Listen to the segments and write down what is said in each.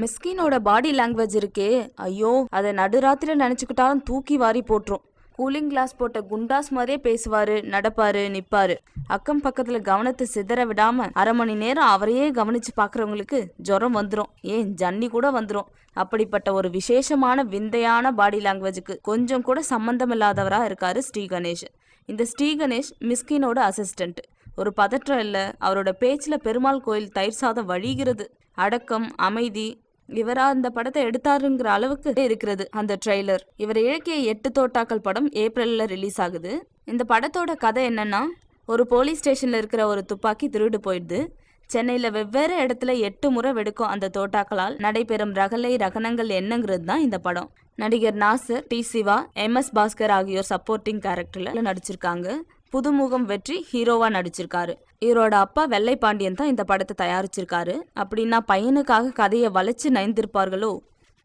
மிஸ்கினோட body language இருக்கே. ஐயோ அதை நடுராத்திரி நினச்சிக்கிட்டாலும் தூக்கி வாரி போட்டுரும். கூலிங் கிளாஸ் போட்ட குண்டாஸ் மாதிரியே பேசுவாரு நடப்பாரு நிப்பாரு. அக்கம் பக்கத்துல கவனத்தை சிதற விடாம அரை மணி நேரம் அவரையே கவனிச்சு பாக்குறவங்களுக்கு ஜுரம் வந்துடும் ஏன் ஜன்னி கூட வந்துடும் அப்படிப்பட்ட ஒரு விசேஷமான விந்தையான பாடி லாங்குவேஜுக்கு கொஞ்சம் கூட சம்பந்தம் இல்லாதவரா இருக்காரு ஸ்ரீ கணேஷ். இந்த ஸ்ரீ கணேஷ் மிஸ்கினோட அசிஸ்டன்ட் ஒரு பதற்றம் இல்லை. அவரோட பேச்சில் பெருமாள் கோயில் தயிர் சாதம் வழிகிறது. அடக்கம் அமைதி இவரா அந்த படத்தை எடுத்தாருங்கிற அளவுக்கு இருக்கிறது அந்த ட்ரெய்லர். இவர் இயக்கிய எட்டு தோட்டாக்கள் படம் ஏப்ரல்ல ரிலீஸ் ஆகுது. இந்த படத்தோட கதை என்னன்னா ஒரு போலீஸ் ஸ்டேஷன்ல இருக்கிற ஒரு துப்பாக்கி திருடு போயிடுது. சென்னையில் வெவ்வேறு இடத்துல எட்டு முறை வெடுக்கும் அந்த தோட்டாக்களால் நடைபெறும் ரகலை ரகனங்கள் என்னங்கிறது தான் இந்த படம். நடிகர் Nassar T Siva M S Bhaskar ஆகியோர் சப்போர்ட்டிங் கேரக்டரில் நடிச்சிருக்காங்க. புதுமுகம் வெற்றி ஹீரோவா நடிச்சிருக்காரு. இவரோட அப்பா வெள்ளை பாண்டியன் தான் இந்த படத்தை தயாரிச்சிருக்காரு. அப்படின்னா பையனுக்காக கதையை வளைச்சு நயந்திருப்பார்களோ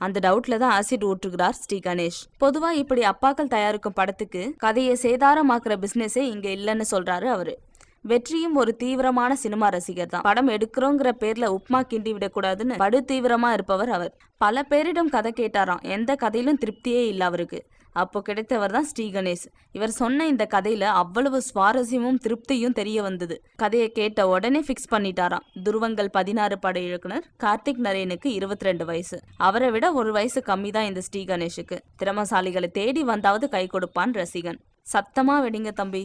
அந்த டவுட்ல தான் ஆசிட் ஊற்றுகிறார் ஸ்ரீ கணேஷ். பொதுவா இப்படி அப்பாக்கள் தயாரிக்கும் படத்துக்கு கதையை சேதாரமாக்குற பிசினஸே இங்க இல்லைன்னு சொல்றாரு அவரு. வெற்றியும் ஒரு தீவிரமான சினிமா ரசிகர் தான் படம் எடுக்கிறோங்கிற பேர்ல உப்மா கிண்டி விடக்கூடாதுன்னு படு தீவிரமா இருப்பவர் அவர். பல பேரிடம் கதை கேட்டாராம். எந்த கதையிலும் திருப்தியே இல்ல அவருக்கு. அப்போ கிடைத்தவர் தான் ஸ்ரீ கணேஷ். இவர் சொன்ன இந்த கதையில அவ்வளவு சுவாரஸ்யமும் திருப்தியும் தெரிய வந்தது. கதையை கேட்ட உடனே ஃபிக்ஸ் பண்ணிட்டாராம். துருவங்கள் பதினாறு பட இயக்குனர் கார்த்திக் நரேனுக்கு இருபத்தி ரெண்டு வயசு. அவரை விட ஒரு வயசு கம்மி தான் இந்த ஸ்ரீ கணேஷுக்கு. திறமசாலிகளை தேடி வந்தாவது கை கொடுப்பான் ரசிகன். சத்தமா வெடிங்க தம்பி.